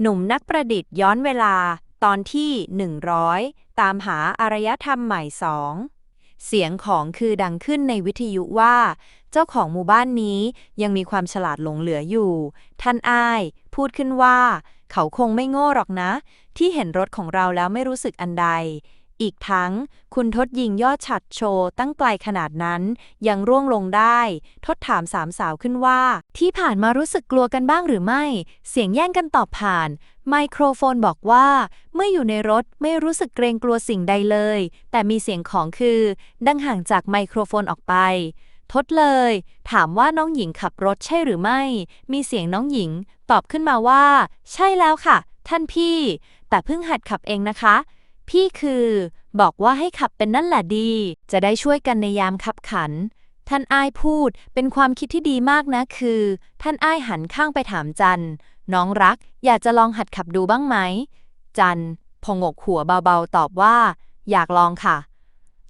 หนุ่มนักประดิษฐ์ย้อนเวลาตอนที่ 100 ตามหาอารยธรรมใหม่สองเสียงของคือดังขึ้นในวิทยุว่า เจ้าของหมู่บ้านนี้ยังมีความฉลาดหลงเหลืออยู่ ท่านอ้าย พูดขึ้นว่า เขาคงไม่โง่หรอกนะ ที่เห็นรถของเราแล้วไม่รู้สึกอันใด อีกทั้ง คุณทศยิงยอดฉัดโชว์ตั้งไกลขนาดนั้น ยังร่วงลงได้ ทดถามสามสาวขึ้นว่า ที่ผ่านมารู้สึกกลัวกันบ้างหรือไม่ เสียงแย่งกันตอบผ่าน ไมโครโฟนบอกว่า เมื่ออยู่ในรถไม่รู้สึกเกรงกลัวสิ่งใดเลย แต่มีเสียงของคือ ดังห่างจากไมโครโฟนออกไปทดเลย ถามว่าน้องหญิงขับรถใช่หรือไม่ มีเสียงน้องหญิง ตอบขึ้นมาว่า ใช่แล้วค่ะ ท่านพี่ แต่เพิ่งหัดขับเองนะคะ พี่คือ บอกว่าให้ขับเป็นนั่นแหละดี จะได้ช่วยกันในยามขับขัน ท่านอ้ายพูดเป็นความคิดที่ดีมากนะคือ ท่านอ้ายหันข้างไปถามจันน้องรัก อยากจะลองหัดขับดูบ้างไหม จันพงกหัวเบาๆ ตอบว่า อยากลองค่ะ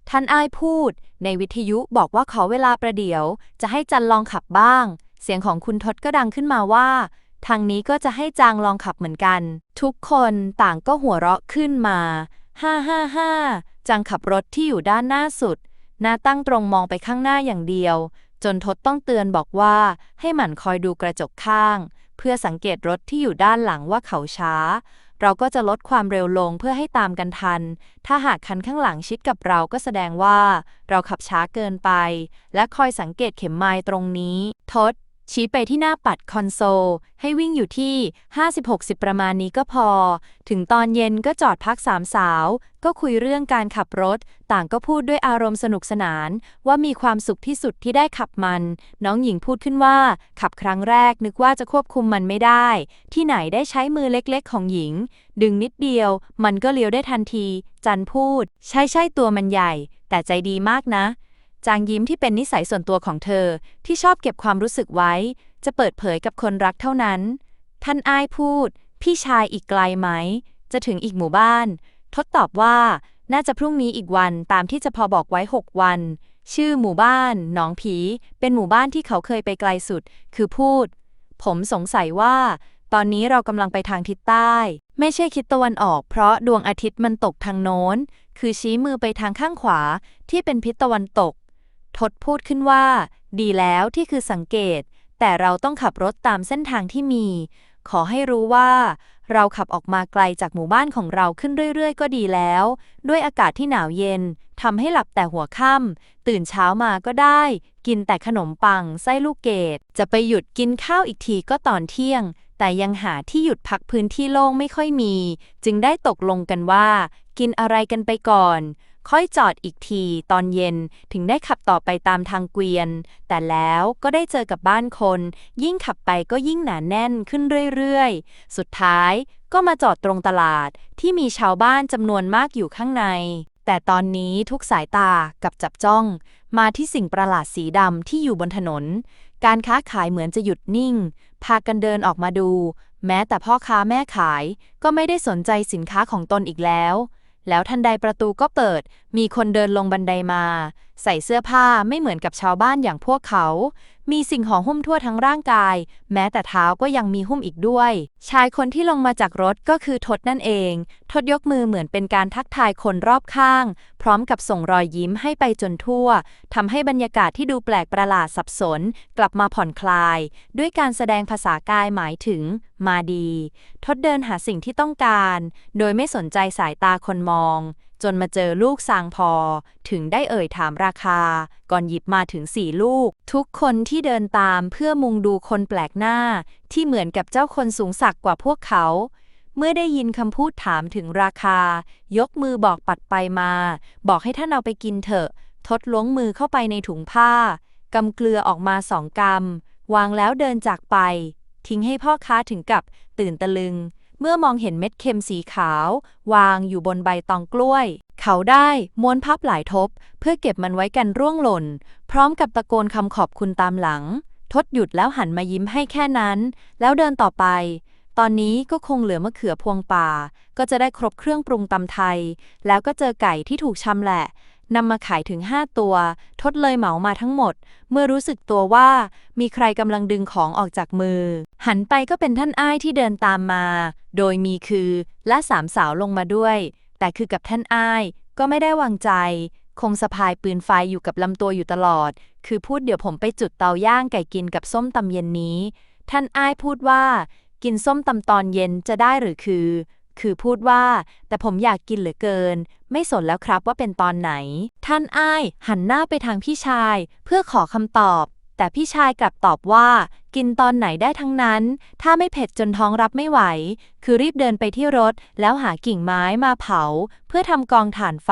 ท่านอ้ายพูด ในวิทยุบอกว่าขอเวลาประเดี๋ยว จะให้จันลองขับบ้าง เสียงของคุณทศก็ดังขึ้นมาว่าทางนี้ก็จะให้จางลองขับเหมือนกัน ทุกคนต่างก็หัวเราะขึ้นมา ฮ่าฮ่าฮ่าจังขับรถที่อยู่ด้านหน้าสุดหน้าตั้งตรงมองไปข้างหน้าอย่างเดียว จนทศต้องเตือนบอกว่า ให้หมั่นคอยดูกระจกข้าง เพื่อสังเกตรถที่อยู่ด้านหลังว่าเขาช้า เราก็จะลดความเร็วลงเพื่อให้ตามกันทัน ถ้าหากคันข้างหลังชิดกับเราก็แสดงว่า เราขับช้าเกินไป และคอยสังเกตเข็มไมล์ตรงนี้ทศ ชี้ไปที่หน้าปัดคอนโซล ให้วิ่งอยู่ที่ 50-60 ประมาณนี้ก็พอ ถึงตอนเย็นก็จอดพักสามสาว ก็คุยเรื่องการขับรถ ต่างก็พูดด้วยอารมณ์สนุกสนาน ว่ามีความสุขที่สุดที่ได้ขับมัน น้องหญิงพูดขึ้นว่า ขับครั้งแรกนึกว่าจะควบคุมมันไม่ได้ ที่ไหนได้ใช้มือเล็กๆ ของหญิง ดึงนิดเดียว มันก็เลี้ยวได้ทันที จันพูด ใช่ใช่ตัวมันใหญ่ แต่ใจดีมากนะ จางยิ้มที่เป็นนิสัยส่วนตัวของเธอที่ชอบเก็บความรู้สึกไว้ จะเปิดเผยกับคนรักเท่านั้น ท่านอ้ายพูด พี่ชายอีกไกลไหม จะถึงอีกหมู่บ้าน ทดตอบว่า น่าจะพรุ่งนี้อีกวันตามที่จะพอบอกไว้ 6 วัน ชื่อหมู่บ้านหนองผี เป็นหมู่บ้านที่เขาเคยไปไกลสุด คือพูด ผมสงสัยว่า ตอนนี้เรากำลังไปทางทิศใต้ ไม่ใช่คิดตะวันออก เพราะดวงอาทิตย์มันตกทางโน้น คือชี้มือไปทางข้างขวาที่เป็นทิศตะวันตก ทดพูดขึ้นว่า ดีแล้วที่คือสังเกต แต่เราต้องขับรถตามเส้นทางที่มี ขอให้รู้ว่า เราขับออกมาไกลจากหมู่บ้านของเราขึ้นเรื่อยๆ ก็ดีแล้ว ด้วยอากาศที่หนาวเย็นทำให้หลับแต่หัวค่ำตื่นเช้ามาก็ได้ กินแต่ขนมปัง ไส้ลูกเกดจะไปหยุดกินข้าวอีกทีก็ตอนเที่ยง แต่ยังหาที่หยุดพักพื้นที่โล่งไม่ค่อยมี จึงได้ตกลงกันว่า กินอะไรกันไปก่อน ค่อยจอดอีกทีตอนเย็นถึงได้ขับต่อไปตามทางเกวียน แต่แล้วก็ได้เจอกับบ้านคน ยิ่งขับไปก็ยิ่งหนาแน่นขึ้นเรื่อยๆ สุดท้ายก็มาจอดตรงตลาดที่มีชาวบ้านจำนวนมากอยู่ข้างใน แต่ตอนนี้ทุกสายตากับจับจ้อง มาที่สิ่งประหลาดสีดำที่อยู่บนถนน การค้าขายเหมือนจะหยุดนิ่ง พากันเดินออกมาดู แม้แต่พ่อค้าแม่ขายก็ไม่ได้สนใจสินค้าของตนอีกแล้ว แล้วทันใดประตูก็เปิด มีคนเดินลงบันไดมา ใส่เสื้อผ้าไม่เหมือนกับชาวบ้านอย่างพวกเขา มีสิ่งห่อหุ้มทั่วทั้งร่างกาย แม้แต่เท้าก็ยังมีหุ้มอีกด้วย ชายคนที่ลงมาจากรถก็คือทศนั่นเอง ทศยกมือเหมือนเป็นการทักทายคนรอบข้าง พร้อมกับส่งรอยยิ้มให้ไปจนทั่วทำให้บรรยากาศที่ดูแปลกประหลาดสับสน กลับมาผ่อนคลาย ด้วยการแสดงภาษากายหมายถึง มาดี ทศเดินหาสิ่งที่ต้องการ โดยไม่สนใจสายตาคนมอง จนมาเจอลูกซางพอ ถึงได้เอ่ยถามราคา ก่อนหยิบมาถึงสี่ลูก ทุกคนที่เดินตามเพื่อมุงดูคนแปลกหน้า ที่เหมือนกับเจ้าคนสูงสักกว่าพวกเขา เมื่อได้ยินคำพูดถามถึงราคา ยกมือบอกปัดไปมา บอกให้ท่านเอาไปกินเถอะ ทดล้วงมือเข้าไปในถุงผ้ากำเกลือออกมาสองกำวางแล้วเดินจากไป ทิ้งให้พ่อค้าถึงกับตื่นตะลึง เมื่อมองเห็นเม็ดเค็มสีขาว วางอยู่บนใบตองกล้วย เขาได้ม้วนพับหลายทบ เพื่อเก็บมันไว้กันร่วงหล่น พร้อมกับตะโกนคำขอบคุณตามหลัง ทดหยุดแล้วหันมายิ้มให้แค่นั้น แล้วเดินต่อไป ตอนนี้ก็คงเหลือมะเขือพวงป่า ก็จะได้ครบเครื่องปรุงตำไทย แล้วก็เจอไก่ที่ถูกชำแหละ นำมาขายถึง 5 ตัว ทดเลยเหมามาทั้งหมด เมื่อรู้สึกตัวว่า มีใครกำลังดึงของออกจากมือ หันไปก็เป็นท่านอ้ายที่เดินตามมา โดยมีคือและสามสาวลงมาด้วย แต่คือกับท่านอ้ายก็ไม่ได้วางใจ คงสะพายปืนไฟอยู่กับลำตัวอยู่ตลอด คือพูดเดี๋ยวผมไปจุดเตาย่างไก่กินกับส้มตำเย็นนี้ ท่านอ้ายพูดว่า กินส้มตำตอนเย็นจะได้หรือคือ คือพูดว่า แต่ผมอยากกินเหลือเกิน ไม่สนแล้วครับว่าเป็นตอนไหน ท่านอ้ายหันหน้าไปทางพี่ชาย เพื่อขอคำตอบ แต่พี่ชายกลับตอบว่า กินตอนไหนได้ทั้งนั้น ถ้าไม่เผ็ดจนท้องรับไม่ไหว คือรีบเดินไปที่รถ แล้วหากิ่งไม้มาเผา เพื่อทำกองถ่านไฟ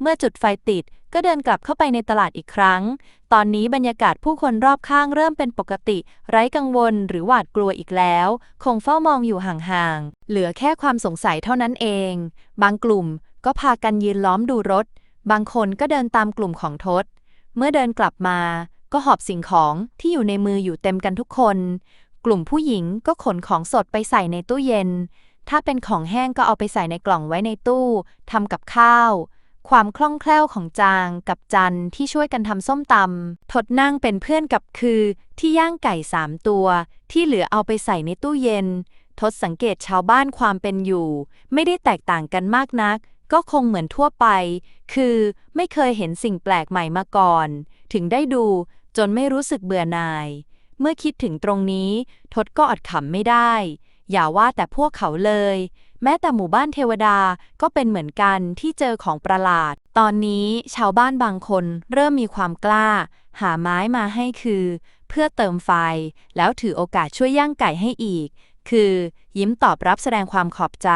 เมื่อจุดไฟติด ก็เดินกลับเข้าไปในตลาดอีกครั้ง ตอนนี้บรรยากาศผู้คนรอบข้างเริ่มเป็นปกติ ไร้กังวลหรือหวาดกลัวอีกแล้ว คงเฝ้ามองอยู่ห่างๆ เหลือแค่ความสงสัยเท่านั้นเอง บางกลุ่มก็พากันยืนล้อมดูรถ บางคนก็เดินตามกลุ่มของทศ เมื่อเดินกลับมา ก็หอบสิ่งของที่อยู่ในมืออยู่เต็มกันทุกคน กลุ่มผู้หญิงก็ขนของสดไปใส่ในตู้เย็น ถ้าเป็นของแห้งก็เอาไปใส่ในกล่องไว้ในตู้ทำกับข้าว ความคล่องแคล่วของจางกับจันที่ช่วยกันทำส้มตำทดนั่งเป็นเพื่อนกับคือที่ย่างไก่สามตัว ที่เหลือเอาไปใส่ในตู้เย็นทศสังเกตชาวบ้านความเป็นอยู่ ไม่ได้แตกต่างกันมากนัก ก็คงเหมือนทั่วไป คือไม่เคยเห็นสิ่งแปลกใหม่มาก่อน ถึงได้ดูจนไม่รู้สึกเบื่อหน่าย เมื่อคิดถึงตรงนี้ทศก็อดขำไม่ได้ อย่าว่าแต่พวกเขาเลย แม้แต่หมู่บ้านเทวดาก็เป็นเหมือนกันที่เจอของประหลาด ตอนนี้ชาวบ้านบางคนเริ่มมีความกล้า หาไม้มาให้คือ เพื่อเติมไฟ แล้วถือโอกาสช่วยย่างไก่ให้อีก คือ ยิ้มตอบรับแสดงความขอบใจ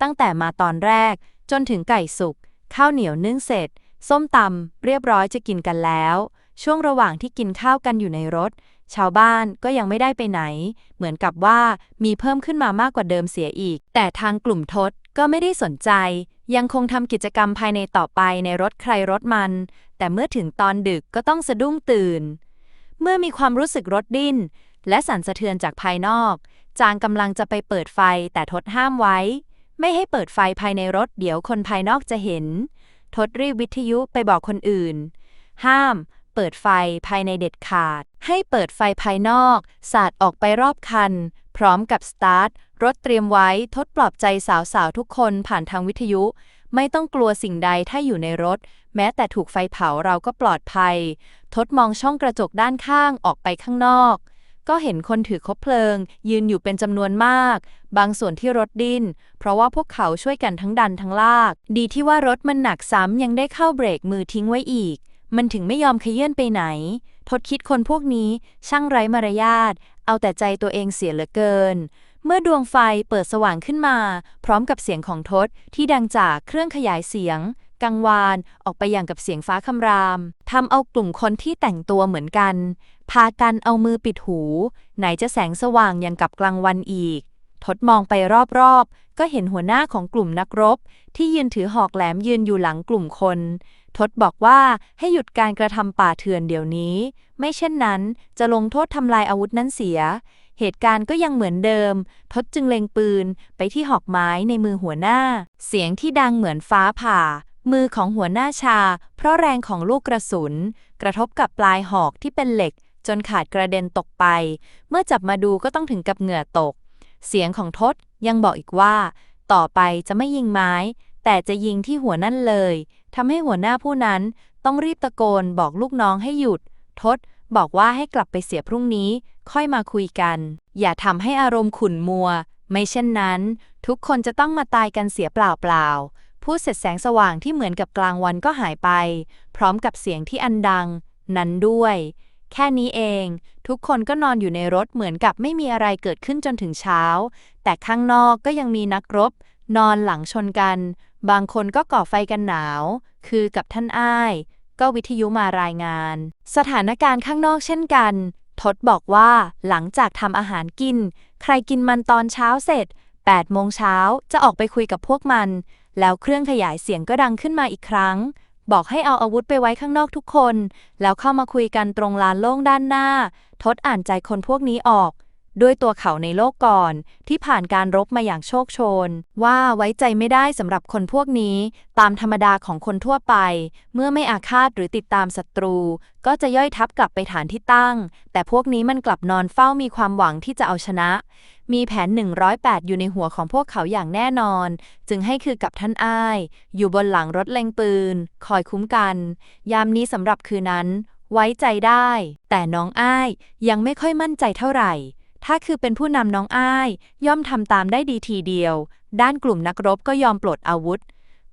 ตั้งแต่มาตอนแรก จนถึงไก่สุกข้าวเหนียวนึ่งเสร็จ ส้มตำเรียบร้อยจะกินกันแล้ว ช่วงระหว่างที่กินข้าวกันอยู่ในรถ ชาวบ้านก็ยังไม่ได้ไปไหน เหมือนกับว่ามีเพิ่มขึ้นมามากกว่าเดิมเสียอีก แต่ทางกลุ่มทศก็ไม่ได้สนใจ ยังคงทำกิจกรรมภายในต่อไปในรถใครรถมัน แต่เมื่อถึงตอนดึกก็ต้องสะดุ้งตื่น เมื่อมีความรู้สึกรถดิ้น และสั่นสะเทือนจากภายนอก จางกำลังจะไปเปิดไฟแต่ทศห้ามไว้ ไม่ให้เปิดไฟภายในรถเดี๋ยวคนภายนอกจะเห็น ทศรีบวิทยุไปบอกคนอื่น ห้าม เปิดไฟภายในเด็ดขาด ให้เปิดไฟภายนอก สาดออกไปรอบคัน พร้อมกับสตาร์ท รถเตรียมไว้ทดปลอบใจสาวๆ ทุกคนผ่านทางวิทยุ ไม่ต้องกลัวสิ่งใดถ้าอยู่ในรถ แม้แต่ถูกไฟเผาเราก็ปลอดภัย ทดมองช่องกระจกด้านข้างออกไปข้างนอก ก็เห็นคนถือคบเพลิง ยืนอยู่เป็นจำนวนมาก บางส่วนที่รถดิ้น เพราะว่าพวกเขาช่วยกันทั้งดันทั้งลาก ดีที่ว่ารถมันหนักซ้ำยังได้เข้าเบรกมือทิ้งไว้อีก มันถึงไม่ยอมขยื่นไปไหน ทดคิดคนพวกนี้ช่างไร้มารยาท เอาแต่ใจตัวเองเสียเหลือเกิน เมื่อดวงไฟเปิดสว่างขึ้นมา พร้อมกับเสียงของทศที่ดังจากเครื่องขยายเสียง กังวาน ออกไปอย่างกับเสียงฟ้าคำรามทำเอากลุ่มคนที่แต่งตัวเหมือนกัน พากันเอามือปิดหู ไหนจะแสงสว่างอย่างกับกลางวันอีกทดมองไปรอบๆ ก็เห็นหัวหน้าของกลุ่มนักรบ ที่ยืนถือหอกแหลมยืนอยู่หลังกลุ่มคน ทศบอกว่าให้หยุดการกระทำป่าเถื่อนเดี๋ยวนี้ ไม่เช่นนั้นจะลงโทษทำลายอาวุธนั้นเสีย เหตุการณ์ก็ยังเหมือนเดิม ทศจึงเล็งปืนไปที่หอกไม้ในมือหัวหน้า เสียงที่ดังเหมือนฟ้าผ่า มือของหัวหน้าชา เพราะแรงของลูกกระสุน กระทบกับปลายหอกที่เป็นเหล็ก จนขาดกระเด็นตกไป เมื่อจับมาดูก็ต้องถึงกับเหงื่อตก เสียงของทศยังบอกอีกว่า ต่อไปจะไม่ยิงไม้ แต่จะยิงที่หัวนั่นเลย ทำให้หัวหน้าผู้นั้นต้องรีบตะโกนบอกลูกน้องให้หยุดทศบอกว่าให้กลับไปเสียพรุ่งนี้ ค่อยมาคุยกัน อย่าทำให้อารมณ์ขุ่นมัว ไม่เช่นนั้น ทุกคนจะต้องมาตายกันเสียเปล่าๆพูดเสร็จแสงสว่างที่เหมือนกับกลางวันก็หายไป พร้อมกับเสียงที่อันดัง นั้นด้วย แค่นี้เอง ทุกคนก็นอนอยู่ในรถเหมือนกับไม่มีอะไรเกิดขึ้นจนถึงเช้า แต่ข้างนอกก็ยังมีนักรบ นอนหลังชนกัน บางคนก็ก่อไฟกันหนาว คือกับท่านอ้าย ก็วิทยุมารายงาน สถานการณ์ข้างนอกเช่นกัน ทศบอกว่าหลังจากทำอาหารกิน ใครกินมันตอนเช้าเสร็จ8โมงเช้าจะออกไปคุยกับพวกมัน แล้วเครื่องขยายเสียงก็ดังขึ้นมาอีกครั้ง บอกให้เอาอาวุธไปไว้ข้างนอกทุกคน แล้วเข้ามาคุยกันตรงลานโล่งด้านหน้า ทศอ่านใจคนพวกนี้ออก ด้วยตัวเขาในโลกก่อน ที่ผ่านการรบมาอย่างโชคโชน ว่าไว้ใจไม่ได้สำหรับคนพวกนี้ ตามธรรมดาของคนทั่วไป เมื่อไม่อาฆาตหรือติดตามศัตรู ก็จะย่อยทับกลับไปฐานที่ตั้ง แต่พวกนี้มันกลับนอนเฝ้ามีความหวังที่จะเอาชนะ มีแผน 108 อยู่ในหัวของพวกเขาอย่างแน่นอน จึงให้คือกับท่านอ้าย อยู่บนหลังรถเล็งปืน คอยคุ้มกัน ยามนี้สำหรับคืนนั้นไว้ใจได้ แต่น้องอ้ายยังไม่ค่อยมั่นใจเท่าไหร่ ถ้าคือเป็นผู้นำน้องอ้าย ย่อมทำตามได้ดีทีเดียว ด้านกลุ่มนักรบก็ยอมปลดอาวุธ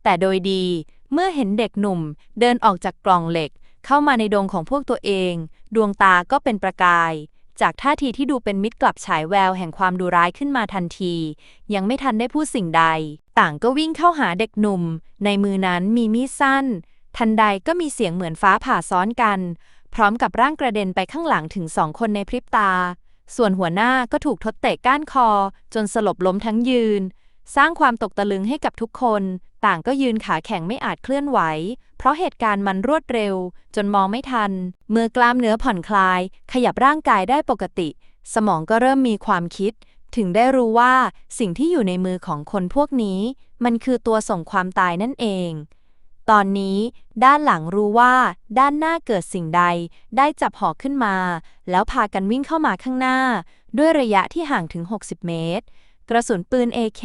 แต่โดยดีเมื่อเห็นเด็กหนุ่ม เดินออกจากกล่องเหล็ก เข้ามาในดงของพวกตัวเอง ดวงตาก็เป็นประกาย จากท่าทีที่ดูเป็นมิตรกลับฉายแววแห่งความดุร้ายขึ้นมาทันที ยังไม่ทันได้พูดสิ่งใด ต่างก็วิ่งเข้าหาเด็กหนุ่ม ในมือนั้นมีมีดสั้น ทันใดก็มีเสียงเหมือนฟ้าผ่าซ้อนกัน พร้อมกับร่างกระเด็นไปข้างหลังถึงสองคนในพริบตา ส่วนหัวหน้าก็ถูกทดเตะก้านคอ จนสลบล้มทั้งยืน สร้างความตกตะลึงให้กับทุกคน ต่างก็ยืนขาแข็งไม่อาจเคลื่อนไหว เพราะเหตุการณ์มันรวดเร็ว จนมองไม่ทัน เมื่อกล้ามเนื้อผ่อนคลาย ขยับร่างกายได้ปกติ สมองก็เริ่มมีความคิด ถึงได้รู้ว่าสิ่งที่อยู่ในมือของคนพวกนี้ มันคือตัวส่งความตายนั่นเอง ตอนนี้ด้านหลังรู้ว่าด้านหน้าเกิดสิ่งใด ได้จับหอกขึ้นมา แล้วพากันวิ่งเข้ามาข้างหน้า ด้วยระยะที่ห่างถึง 60 เมตร กระสุนปืน AK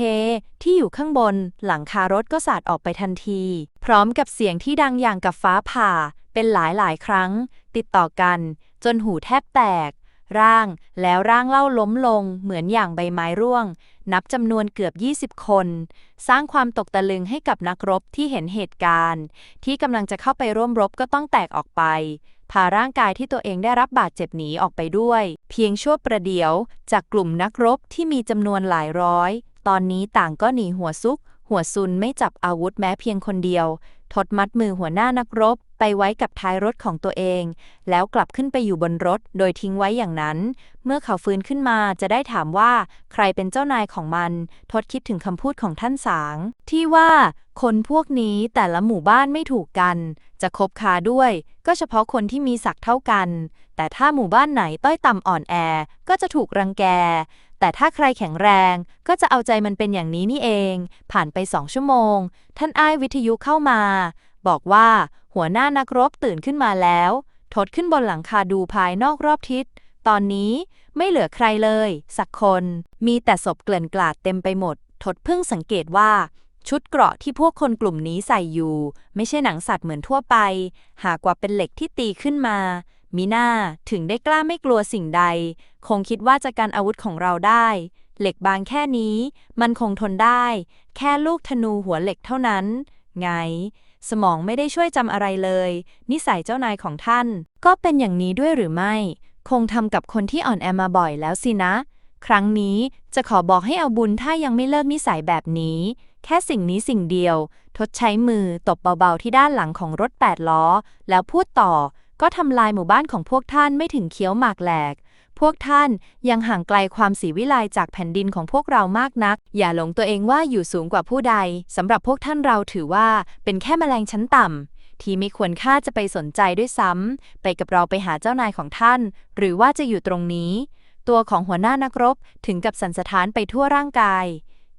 ที่อยู่ข้างบนหลังคารถก็สาดออกไปทันที พร้อมกับเสียงที่ดังอย่างกับฟ้าผ่า เป็นหลายหลายๆครั้ง ติดต่อกัน จนหูแทบแตก ร่าง แล้วร่างเล่าล้มลง เหมือนอย่างใบไม้ร่วง นับจำนวนเกือบ 20 คน สร้างความตกตะลึงให้กับนักรบที่เห็นเหตุการณ์ ที่กำลังจะเข้าไปร่วมรบก็ต้องแตกออกไป พาร่างกายที่ตัวเองได้รับบาดเจ็บหนีออกไปด้วย เพียงชั่วประเดี๋ยว จากกลุ่มนักรบที่มีจำนวนหลายร้อย ตอนนี้ต่างก็หนีหัวซุก หัวซุนไม่จับอาวุธแม้เพียงคนเดียว ทดมัดมือหัวหน้านักรบ ไปไว้กับท้ายรถของตัวเอง แล้วกลับขึ้นไปอยู่บนรถโดยทิ้งไว้อย่างนั้น เมื่อเขาฟื้นขึ้นมาจะได้ถามว่าใครเป็นเจ้านายของมัน ทดคิดถึงคำพูดของท่านสาง ที่ว่าคนพวกนี้แต่ละหมู่บ้านไม่ถูกกัน จะคบคาด้วย ก็เฉพาะคนที่มีศักดิ์เท่ากัน แต่ถ้าหมู่บ้านไหนต้อยต่ำอ่อนแอ ก็จะถูกรังแก แต่ถ้าใครแข็งแรงก็จะเอาใจมันเป็นอย่างนี้นี่เอง ผ่านไปสองชั่วโมง ท่านอ้ายวิทยุเข้ามา บอกว่า หัวหน้านักรบตื่นขึ้นมาแล้ว ทดขึ้นบนหลังคาดูภายนอกรอบทิศ ตอนนี้ไม่เหลือใครเลย สักคน มีแต่ศพเกลื่อนกลาดเต็มไปหมด ทดเพิ่งสังเกตว่า ชุดเกราะที่พวกคนกลุ่มนี้ใส่อยู่ ไม่ใช่หนังสัตว์เหมือนทั่วไป หากว่าเป็นเหล็กที่ตีขึ้นมามิน่าถึงได้กล้าไม่กลัวสิ่งใด คงคิดว่าจะกันอาวุธของเราได้ เหล็กบางแค่นี้ มันคงทนได้ แค่ลูกธนูหัวเหล็กเท่านั้น ไง สมองไม่ได้ช่วยจำอะไรเลย นิสัยเจ้านายของท่าน ก็เป็นอย่างนี้ด้วยหรือไม่ คงทำกับคนที่อ่อนแอมาบ่อยแล้วสินะ ครั้งนี้จะขอบอกให้เอาบุญถ้ายังไม่เลิกนิสัยแบบนี้ แค่สิ่งนี้สิ่งเดียว ทดใช้มือตบเบาๆที่ด้านหลังของรถแปดล้อ แล้วพูดต่อ ก็ทำลายหมู่บ้านของพวกท่านไม่ถึงเคี้ยวหมากแหลก พวกท่านยังห่างไกลความสีวิไลจากแผ่นดินของพวกเรามากนัก อย่าหลงตัวเองว่าอยู่สูงกว่าผู้ใดสำหรับพวกท่านเราถือว่าเป็นแค่แมลงชั้นต่ำที่ไม่ควรค่าจะไปสนใจด้วยซ้ำไปกับเราไปหาเจ้านายของท่าน หรือว่าจะอยู่ตรงนี้ ตัวของหัวหน้านักรบถึงกับสันสะท้านไปทั่วร่างกาย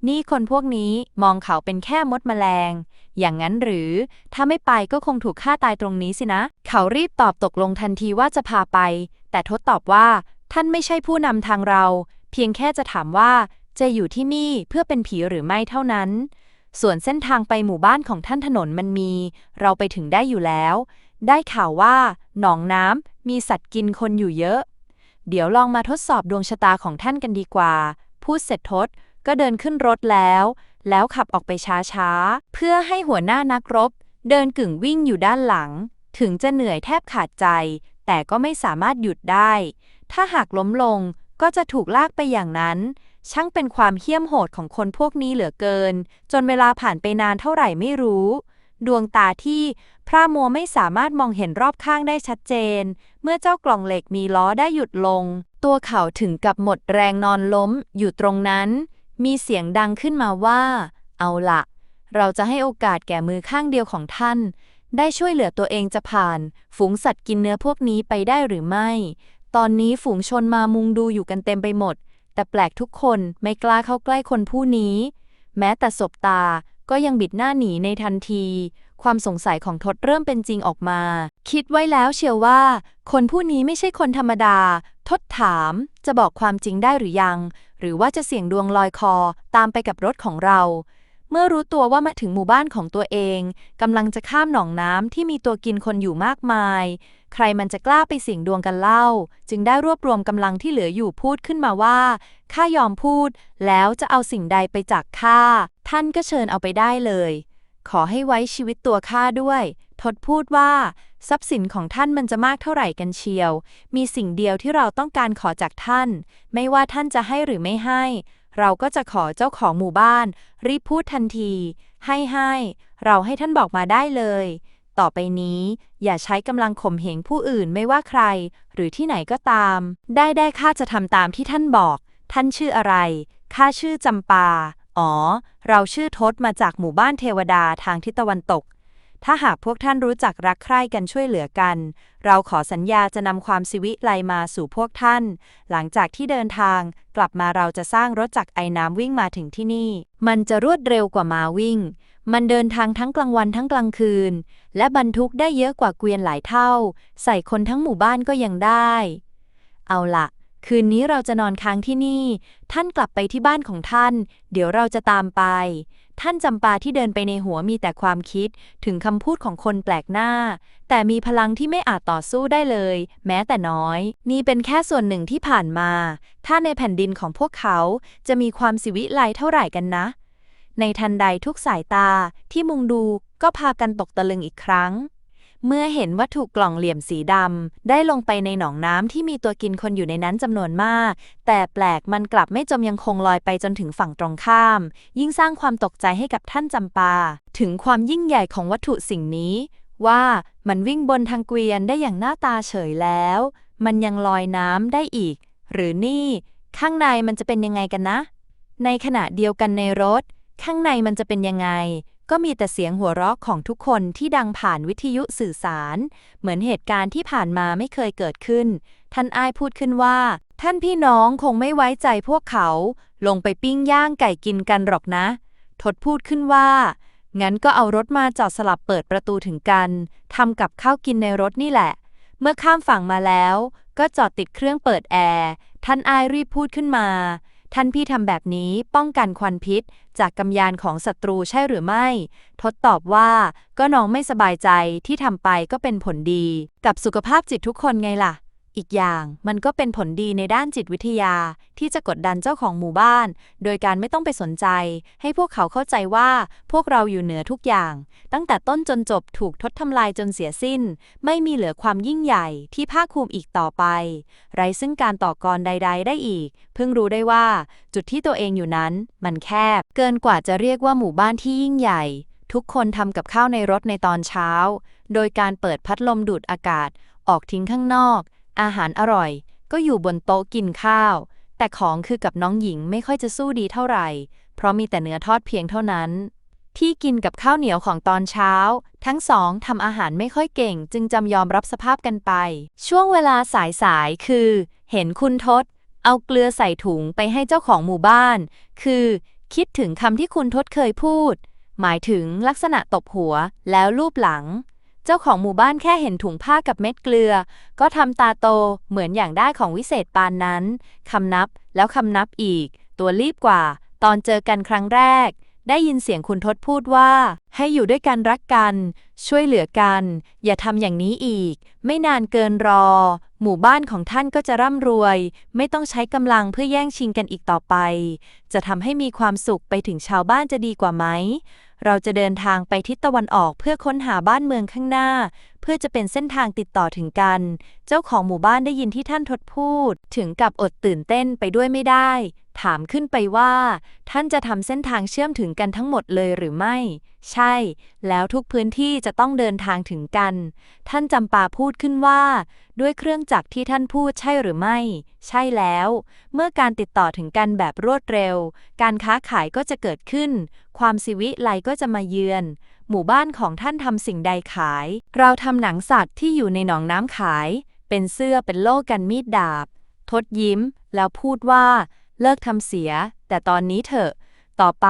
นี่คนพวกนี้มองเขาเป็นแค่มดแมลง อย่างนั้นหรือ ถ้าไม่ไปก็คงถูกฆ่าตายตรงนี้สินะ เขารีบตอบตกลงทันทีว่าจะพาไป แต่ทดตอบว่า ท่านไม่ใช่ผู้นำทางเรา เพียงแค่จะถามว่าจะอยู่ที่นี่เพื่อเป็นผีหรือไม่เท่านั้น ส่วนเส้นทางไปหมู่บ้านของท่านถนนมันมี เราไปถึงได้อยู่แล้ว ได้ข่าวว่า หนองน้ำมีสัตว์กินคนอยู่เยอะ เดี๋ยวลองมาทดสอบดวงชะตาของท่านกันดีกว่า พูดเสร็จทศก็เดินขึ้นรถแล้ว แล้วขับออกไปช้าๆ เพื่อให้หัวหน้านักรบ เดินกึ่งวิ่งอยู่ด้านหลัง ถึงจะเหนื่อยแทบขาดใจ แต่ก็ไม่สามารถหยุดได้ ถ้าหากล้มลงก็จะถูกลากไปอย่างนั้น ช่างเป็นความเหี้ยมโหดของคนพวกนี้เหลือเกิน จนเวลาผ่านไปนานเท่าไหร่ไม่รู้ ดวงตาที่พระมัวไม่สามารถมองเห็นรอบข้างได้ชัดเจน เมื่อเจ้ากล่องเหล็กมีล้อได้หยุดลง ตัวเขาถึงกับหมดแรงนอนล้มอยู่ตรงนั้น มีเสียงดังขึ้นมาว่า เอาละเราจะให้โอกาสแก่มือข้างเดียวของท่าน ได้ช่วยเหลือตัวเองจะผ่าน ฝูงสัตว์กินเนื้อพวกนี้ไปได้หรือไม่ ตอนนี้ฝูงชนมามุงดูอยู่กันเต็มไปหมด แต่แปลกทุกคนไม่กล้าเข้าใกล้คนผู้นี้ แม้แต่สบตาก็ยังบิดหน้าหนีในทันที ความสงสัยของทศเริ่มเป็นจริงออกมา คิดไว้แล้วเชียวว่า คนผู้นี้ไม่ใช่คนธรรมดา ทศถามจะบอกความจริงได้หรือยัง หรือว่าจะเสี่ยงดวงลอยคอตามไปกับรถของเรา เมื่อรู้ตัวว่ามาถึงหมู่บ้านของตัวเองกำลังจะข้ามหนองน้ำที่มีตัวกินคนอยู่มากมาย ใครมันจะกล้าไปเสี่ยงดวงกันเล่า จึงได้รวบรวมกำลังที่เหลืออยู่พูดขึ้นมาว่าข้ายอมพูด แล้วจะเอาสิ่งใดไปจากข้าท่านก็เชิญเอาไปได้เลย ขอให้ไว้ชีวิตตัวข้าด้วยทดพูดว่าทรัพย์สินของท่านมันจะมากเท่าไหร่กันเชียว มีสิ่งเดียวที่เราต้องการขอจากท่าน ไม่ว่าท่านจะให้หรือไม่ให้ เราก็จะขอเจ้าของหมู่บ้าน รีบพูดทันที ให้ให้ เราให้ท่านบอกมาได้เลย ต่อไปนี้ อย่าใช้กำลังข่มเหงผู้อื่นไม่ว่าใคร หรือที่ไหนก็ตาม ได้ได้ข้าจะทำตามที่ท่านบอก ท่านชื่ออะไร ข้าชื่อจำปา อ๋อ เราชื่อทศมาจากหมู่บ้านเทวดาทางทิศตะวันตก ถ้าหากพวกท่านรู้จักรักใคร่กันช่วยเหลือกัน เราขอสัญญาจะนำความสิวิไลมาสู่พวกท่าน หลังจากที่เดินทาง กลับมาเราจะสร้างรถจักรไอ้น้ำวิ่งมาถึงที่นี่ มันจะรวดเร็วกว่ามาวิ่ง มันเดินทางทั้งกลางวันทั้งกลางคืน และบรรทุกได้เยอะกว่าเกวียนหลายเท่า ใส่คนทั้งหมู่บ้านก็ยังได้ เอาละคืนนี้เราจะนอนค้างที่นี่ ท่านกลับไปที่บ้านของท่าน เดี๋ยวเราจะตามไป ท่านจำปาที่เดินไปในหัวมีแต่ความคิด ถึงคำพูดของคนแปลกหน้า แต่มีพลังที่ไม่อาจต่อสู้ได้เลย แม้แต่น้อย นี่เป็นแค่ส่วนหนึ่งที่ผ่านมา ถ้าในแผ่นดินของพวกเขาจะมีความสิวิไลเท่าไหร่กันนะ ในทันใดทุกสายตาที่มุงดูก็พากันตกตะลึงอีกครั้ง เมื่อเห็นวัตถุกล่องเหลี่ยมสีดำได้ลงไปในหนองน้ำที่มีตัวกินคนอยู่ในนั้นจำนวนมาก แต่แปลกมันกลับไม่จมยังคงลอยไปจนถึงฝั่งตรงข้าม ยิ่งสร้างความตกใจให้กับท่านจำปา ถึงความยิ่งใหญ่ของวัตถุสิ่งนี้ ว่ามันวิ่งบนทางเกวียนได้อย่างหน้าตาเฉยแล้ว มันยังลอยน้ำได้อีก หรือนี่ ข้างในมันจะเป็นยังไงกันนะ ในขณะเดียวกันในรถ ข้างในมันจะเป็นยังไง ก็มีแต่เสียงหัวเราะของทุกคนที่ดังผ่านวิทยุสื่อสาร เหมือนเหตุการณ์ที่ผ่านมาไม่เคยเกิดขึ้น ท่านอ้ายพูดขึ้นว่า ท่านพี่น้องคงไม่ไว้ใจพวกเขา ลงไปปิ้งย่างไก่กินกันหรอกนะ ทดพูดขึ้นว่า งั้นก็เอารถมาจอดสลับเปิดประตูถึงกันทำกับข้าวกินในรถนี่แหละ เมื่อข้ามฝั่งมาแล้ว ก็จอดติดเครื่องเปิดแอร์ ท่านอายรีบพูดขึ้นมา ท่านพี่ทำแบบนี้ป้องกันควันพิษ จากกำยานของศัตรูใช่หรือไม่ ทดตอบว่าก็น้องไม่สบายใจที่ทำไปก็เป็นผลดี กับสุขภาพจิตทุกคนไงล่ะ อีกอย่างมันก็เป็นผลดีในด้านจิตวิทยาที่จะกดดันเจ้าของหมู่บ้าน โดยการไม่ต้องไปสนใจ ให้พวกเขาเข้าใจว่าพวกเราอยู่เหนือทุกอย่าง ตั้งแต่ต้นจนจบถูกทดทำลายจนเสียสิ้น ไม่มีเหลือความยิ่งใหญ่ที่ภาคภูมิอีกต่อไป ไรซึ่งการต่อกรใด ๆ ได้อีก เพิ่งรู้ได้ว่า จุดที่ตัวเองอยู่นั้น มันแคบ เกินกว่าจะเรียกว่าหมู่บ้านที่ยิ่งใหญ่ ทุกคนทำกับข้าวในรถในตอนเช้า โดยการเปิดพัดลมดูดอากาศ ออกทิ้งข้างนอก อาหารอร่อย ก็อยู่บนโต๊ะกินข้าว แต่ของคือกับน้องหญิงไม่ค่อยจะสู้ดีเท่าไหร่ เพราะมีแต่เนื้อทอดเพียงเท่านั้น ที่กินกับข้าวเหนียวของตอนเช้า ทั้งสองทำอาหารไม่ค่อยเก่ง จึงจำยอมรับสภาพกันไป ช่วงเวลาสายๆคือ เห็นคุณทศ เอาเกลือใส่ถุงไปให้เจ้าของหมู่บ้าน คือ คิดถึงคำที่คุณทศเคยพูด หมายถึงลักษณะตบหัวแล้วลูบหลัง เจ้าของหมู่บ้านแค่เห็นถุงผ้ากับเม็ดเกลือ ก็ทำตาโตเหมือนอย่างได้ของวิเศษปานนั้นคำนับแล้วคำนับอีก ตัวรีบกว่า ตอนเจอกันครั้งแรก ได้ยินเสียงคุณทศพูดว่า ให้อยู่ด้วยกันรักกัน ช่วยเหลือกัน อย่าทำอย่างนี้อีก ไม่นานเกินรอ หมู่บ้านของท่านก็จะร่ำรวย ไม่ต้องใช้กำลังเพื่อแย่งชิงกันอีกต่อไป จะทำให้มีความสุขไปถึงชาวบ้านจะดีกว่าไหม เราจะเดินทางไปทิศตะวันออกเพื่อค้นหาบ้านเมืองข้างหน้า เพื่อจะเป็นเส้นทางติดต่อถึงกัน เจ้าของหมู่บ้านได้ยินที่ท่านทดพูด ถึงกับอดตื่นเต้นไปด้วยไม่ได้ ถามขึ้นไปว่า ท่านจะทำเส้นทางเชื่อมถึงกันทั้งหมดเลยหรือไม่ ใช่ แล้วทุกพื้นที่จะต้องเดินทางถึงกัน ท่านจำปาพูดขึ้นว่า ด้วยเครื่องจักรที่ท่านพูดใช่หรือไม่ ใช่แล้ว เมื่อการติดต่อถึงกันแบบรวดเร็ว การค้าขายก็จะเกิดขึ้น ความสิวิไลก็จะมาเยือนหมู่บ้านของท่านทำสิ่งใดขาย เราทำหนังสัตว์ที่อยู่ในหนองน้ำขาย เป็นเสื้อเป็นโล่กันมีดดาบ ทดยิ้ม แล้วพูดว่า เลิกทำเสีย แต่ตอนนี้เถอะ ต่อไป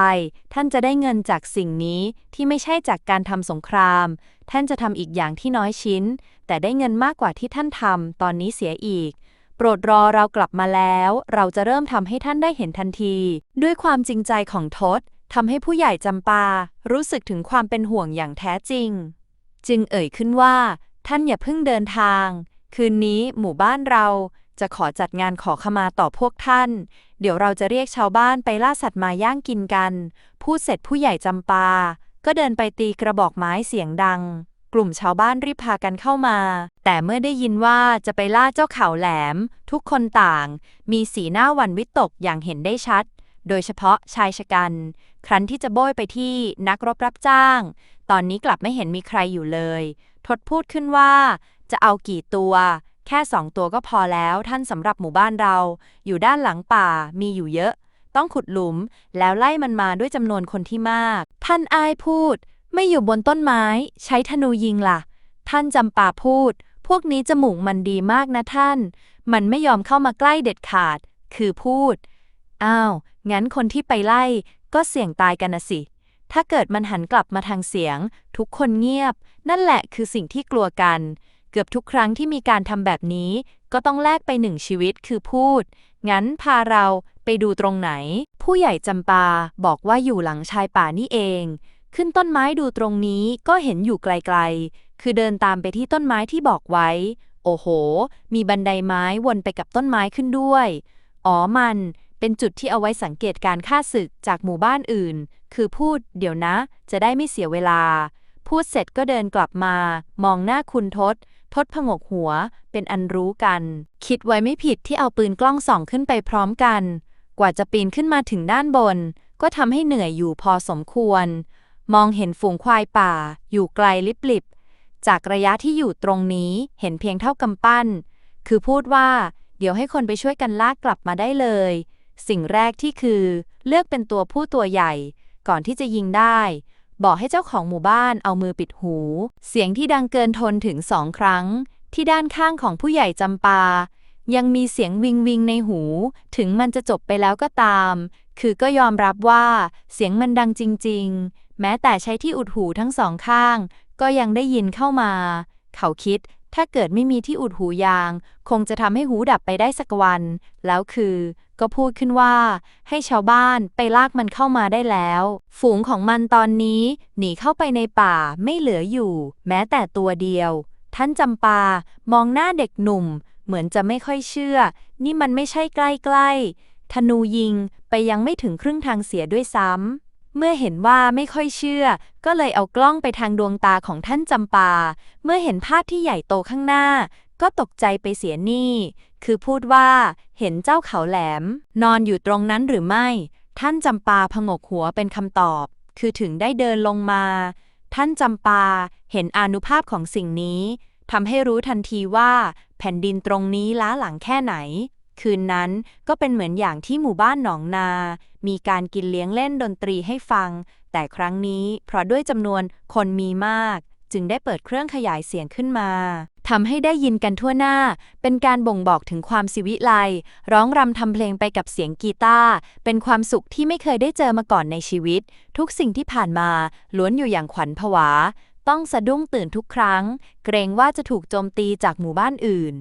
ท่านจะได้เงินจากสิ่งนี้ที่ไม่ใช่จากการทำสงคราม ท่านจะทำอีกอย่างที่น้อยชิ้น แต่ได้เงินมากกว่าที่ท่านทำตอนนี้เสียอีกโปรดรอเรากลับมาแล้ว เราจะเริ่มทำให้ท่านได้เห็นทันที ด้วยความจริงใจของทศ ทำให้ผู้ใหญ่จำปารู้สึกถึงความเป็นห่วงอย่างแท้จริง จึงเอ่ยขึ้นว่า ท่านอย่าเพิ่งเดินทาง คืนนี้หมู่บ้านเราจะขอจัดงานขอขมาต่อพวกท่าน เดี๋ยวเราจะเรียกชาวบ้านไปล่าสัตว์มาย่างกินกัน พูดเสร็จผู้ใหญ่จำปา ก็เดินไปตีกระบอกไม้เสียงดัง กลุ่มชาวบ้านรีบพากันเข้ามา แต่เมื่อได้ยินว่าจะไปล่าเจ้าเขาแหลม ทุกคนต่าง มีสีหน้าหวั่นวิตกอย่างเห็นได้ชัด โดยเฉพาะชายชะกัน ครั้นที่จะโบยไปที่นักรบรับจ้าง ตอนนี้กลับไม่เห็นมีใครอยู่เลย ทดพูดขึ้นว่า จะเอากี่ตัว แค่สองตัวก็พอแล้วท่านสำหรับหมู่บ้านเรา อยู่ด้านหลังป่ามีอยู่เยอะ ต้องขุดหลุมแล้วไล่มันมาด้วยจำนวนคนที่มาก ท่านอายพูด ไม่อยู่บนต้นไม้ ใช้ธนูยิงล่ะ ท่านจำป่าพูด พวกนี้จมูกมันดีมากนะท่าน มันไม่ยอมเข้ามาใกล้เด็ดขาด คือพูด อ้าว งั้นคนที่ไปไล่ก็เสี่ยงตายกันนะสิ ถ้าเกิดมันหันกลับมาทางเสียง ทุกคนเงียบ นั่นแหละคือสิ่งที่กลัวกัน เกือบทุกครั้งที่มีการทำแบบนี้ ก็ต้องแลกไปหนึ่งชีวิตคือพูด งั้นพาเราไปดูตรงไหน ผู้ใหญ่จำปาบอกว่าอยู่หลังชายป่านี่เอง ขึ้นต้นไม้ดูตรงนี้ก็เห็นอยู่ไกลๆ คือเดินตามไปที่ต้นไม้ที่บอกไว้ โอ้โห มีบันไดไม้วนไปกับต้นไม้ขึ้นด้วย อ๋อมัน เป็นจุดที่เอาไว้สังเกตการฆ่าศึกจากหมู่บ้านอื่น คือพูด เดี๋ยวนะ จะได้ไม่เสียเวลา พูดเสร็จก็เดินกลับมา มองหน้าคุณทศ ทศผงกหัว เป็นอันรู้กัน คิดไว้ไม่ผิดที่เอาปืนกล้องส่องขึ้นไปพร้อมกัน กว่าจะปีนขึ้นมาถึงด้านบน ก็ทำให้เหนื่อยอยู่พอสมควร มองเห็นฝูงควายป่า อยู่ไกลลิบๆจากระยะที่อยู่ตรงนี้เห็นเพียงเท่ากำปั้น คือพูดว่า เดี๋ยวให้คนไปช่วยกันลากกลับมาได้เลย สิ่งแรกที่คือเลือกเป็นตัวผู้ตัวใหญ่ ก่อนที่จะยิงได้ บอกให้เจ้าของหมู่บ้านเอามือปิดหู เสียงที่ดังเกินทนถึงสองครั้ง ที่ด้านข้างของผู้ใหญ่จำปา ยังมีเสียงวิงวิงในหู ถึงมันจะจบไปแล้วก็ตาม คือก็ยอมรับว่าเสียงมันดังจริง ๆ แม้แต่ใช้ที่อุดหูทั้งสองข้าง ก็ยังได้ยินเข้ามา เขาคิด ถ้าเกิดไม่มีที่อุดหูยาง คงจะทำให้หูดับไปได้สักวัน แล้วคือ ก็พูดขึ้นว่า ให้ชาวบ้านไปลากมันเข้ามาได้แล้ว ฝูงของมันตอนนี้ หนีเข้าไปในป่าไม่เหลืออยู่ แม้แต่ตัวเดียว ท่านจำปา มองหน้าเด็กหนุ่ม เหมือนจะไม่ค่อยเชื่อ นี่มันไม่ใช่ใกล้ๆธนูยิงไปยังไม่ถึงครึ่งทางเสียด้วยซ้ำ เมื่อเห็นว่าไม่ค่อยเชื่อ ก็เลยเอากล้องไปทางดวงตาของท่านจำปา เมื่อเห็นภาพที่ใหญ่โตข้างหน้า ก็ตกใจไปเสียนี่ คือพูดว่า เห็นเจ้าเขาแหลม นอนอยู่ตรงนั้นหรือไม่ ท่านจำปาพงกหัวเป็นคำตอบ คือถึงได้เดินลงมา ท่านจำปา เห็นอนุภาพของสิ่งนี้ทำให้รู้ทันทีว่า แผ่นดินตรงนี้ล้าหลังแค่ไหน คืนนั้นก็เป็นเหมือนอย่างที่หมู่บ้านหนองนา มีการกินเลี้ยงเล่นดนตรีให้ฟัง แต่ครั้งนี้เพราะด้วยจำนวนคนมีมาก จึงได้เปิดเครื่องขยายเสียงขึ้นมาทำให้ได้ยินกันทั่วหน้า เป็นการบ่งบอกถึงความสิวิไล ร้องรำทำเพลงไปกับเสียงกีตาร์ เป็นความสุขที่ไม่เคยได้เจอมาก่อนในชีวิต ทุกสิ่งที่ผ่านมาล้วนอยู่อย่างขวัญผวา ต้องสะดุ้งตื่นทุกครั้ง เกรงว่าจะถูกโจมตีจากหมู่บ้านอื่น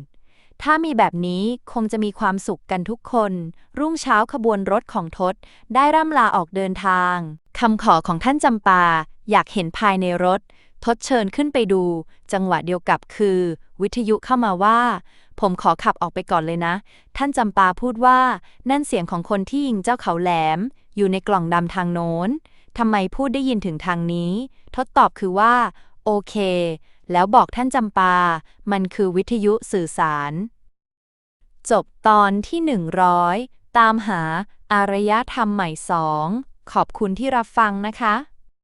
ถ้ามีแบบนี้คงจะมีความสุขกันทุกคน รุ่งเช้าขบวนรถของทศได้ร่ำลาออกเดินทางคำขอของท่านจำปา อยากเห็นภายในรถ ทศเชิญขึ้นไปดู จังหวะเดียวกับคือ วิทยุเข้ามาว่า ผมขอขับออกไปก่อนเลยนะ ท่านจำปาพูดว่า นั่นเสียงของคนที่ยิงเจ้าเขาแหลม อยู่ในกล่องดำทางโน้นทำไมพูดได้ยินถึงทางนี้ ทศตอบคือว่า โอเค แล้วบอกท่านจำปา มันคือวิทยุสื่อสาร จบตอนที่ 100 ตามหาอารยธรรมใหม่สอง ขอบคุณที่รับฟังนะคะ